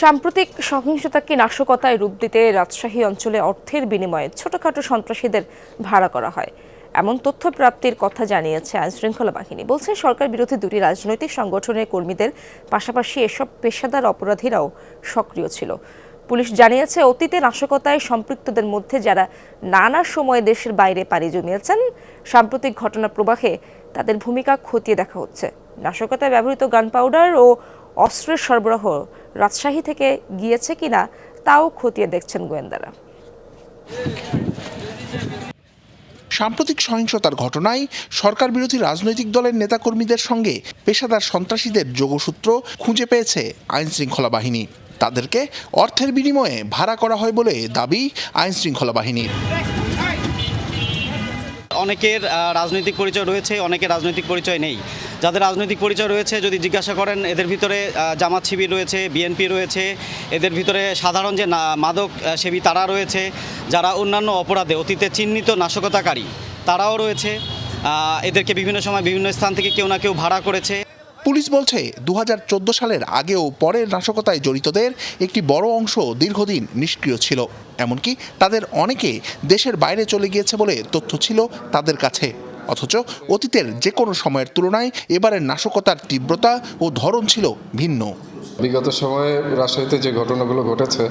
সাম্প্রতিক সহিংসতাকে নাশকতায় রূপ দিতে রাজশাহী অঞ্চলে অর্থের বিনিময়ে ছোটখাটো সন্ত্রাসীদের ভাড়া করা হয়। এমন তথ্য প্রাপ্তির কথা জানিয়েছে আইনশৃঙ্খলা বাহিনী। বলছে, সরকার বিরোধী দুটি রাজনৈতিক সংগঠনের কর্মীদের পাশাপাশি এসব পেশাদার অপরাধীরাও সক্রিয় ছিল। পুলিশ জানিয়েছে, অতীতে নাশকতায় সম্পৃক্তদের মধ্যে যারা নানা সময়ে দেশের বাইরে পাড়ি জমিয়েছেন, সাম্প্রতিক ঘটনা প্রবাহে তাদের ভূমিকা খতিয়ে দেখা হচ্ছে। নাশকতায় ব্যবহৃত গান পাউডার ও অস্ত্রের সরবরাহ রাজশাহী থেকে গিয়েছে কিনা তাও খতিয়ে দেখছেন গোয়েন্দারা। সাম্প্রতিক সহিংসতার ঘটনায় সরকার বিরোধী রাজনৈতিক দলের নেতাকর্মীদের সঙ্গে পেশাদার সন্ত্রাসীদের যোগসূত্র খুঁজে পেয়েছে আইন শৃঙ্খলা বাহিনী। তাদেরকে অর্থের বিনিময়ে ভাড়া করা হয় বলে দাবি আইন শৃঙ্খলা বাহিনীর। অনেকের রাজনৈতিক পরিচয় রয়েছে অনেকের রাজনৈতিক পরিচয় নেই। যাদের রাজনৈতিক পরিচয় রয়েছে, যদি জিজ্ঞাসা করেন, এদের ভিতরে জামাত শিবির রয়েছে বিএনপি রয়েছে, এদের ভিতরে সাধারণ যে মাদক সেবী তারা রয়েছে, যারা অন্যান্য অপরাধে অতীতে চিহ্নিত নাশকতাকারী তারাও রয়েছে এদেরকে বিভিন্ন সময় বিভিন্ন স্থান থেকে কেউ না কেউ ভাড়া করেছে। পুলিশ বলছে দু হাজার চোদ্দ সালের আগেও পরের নাশকতায় জড়িতদের একটি বড় অংশ দীর্ঘদিন নিষ্ক্রিয় ছিল। এমনকি তাদের অনেকে দেশের বাইরে চলে গিয়েছে বলে তথ্য ছিল তাদের কাছে। অথচ অতীতের যে কোনো সময়ের তুলনায় এবারের নাশকতার তীব্রতা ও ধরন ছিল ভিন্ন। বিগত সময়ে রাজশাহীতে যে ঘটনাগুলো ঘটেছে,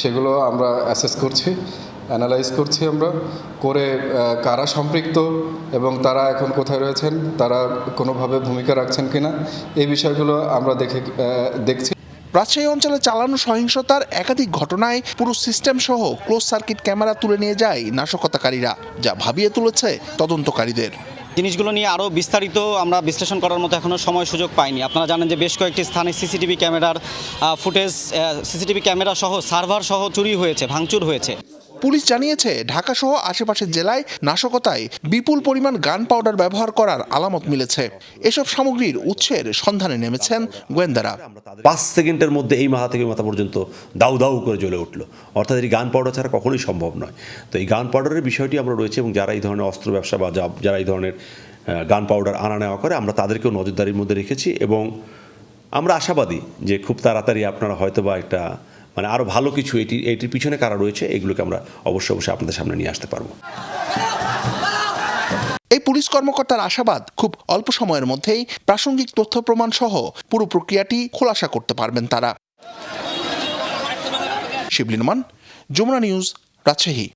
সেগুলো আমরা অ্যাসেস করছি অ্যানালাইজ করছি আমরা। করে কারা সম্পৃক্ত এবং তারা এখন কোথায় রয়েছেন, তারা কোনোভাবে ভূমিকা রাখছেন কিনা, এই বিষয়গুলো আমরা দেখে দেখছি। রাজশাহী অঞ্চলে চালানো সহিংসতার একাধিক ঘটনায় পুরো সিস্টেম সহ ক্লোজ সার্কিট ক্যামেরা তুলে নিয়ে যায় নাশকতাকারীরা, যা ভাবিয়ে তুলেছে তদন্তকারীদের। জিনিসগুলো নিয়ে আরও বিস্তারিত আমরা বিশ্লেষণ করার মতো এখনও সময় সুযোগ পাইনি। আপনারা জানেন যে বেশ কয়েকটি স্থানে সিসিটিভি ক্যামেরার ফুটেজ সিসিটিভি ক্যামেরা সহ সার্ভার সহ চুরি হয়েছে, ভাঙচুর হয়েছে। পুলিশ জানিয়েছে ঢাকা সহ আশেপাশের জেলায় নাশকতায় বিপুল পরিমাণ গান পাউডার ব্যবহার করার আলামত মিলেছে। এসব সামগ্রীর উৎসের সন্ধানে নেমেছেন গোয়েন্দারা। পাঁচ সেকেন্ডের মধ্যে এই মাথা থেকে মাথা পর্যন্ত দাউ দাউ করে জ্বলে উঠল। অর্থাৎ এই গান পাউডার ছাড়া কখনোই সম্ভব নয়। তো এই গান পাউডারের বিষয়টি আমরা রয়েছে এবং যারা এই ধরনের অস্ত্র ব্যবসা বা যারা এই ধরনের গান পাউডার আনা নেওয়া করে, আমরা তাদেরকেও নজরদারির মধ্যে রেখেছি এবং আমরা আশাবাদী যে খুব তাড়াতাড়ি আপনারা হয়তো বা একটা মানে আরও ভালো কিছু এটি, এটির পিছনে কারা রয়েছে, এগুলোকে আমরা অবশ্যই অবশ্যই আপনাদের সামনে নিয়ে আসতে পারব। এই পুলিশ কর্মকর্তার আশাবাদ খুব অল্প সময়ের মধ্যেই প্রাসঙ্গিক তথ্য প্রমাণ সহ পুরো প্রক্রিয়াটি খোলাসা করতে পারবেন তারা। শিবলিনমান যমুনা নিউজ, রাজশাহী।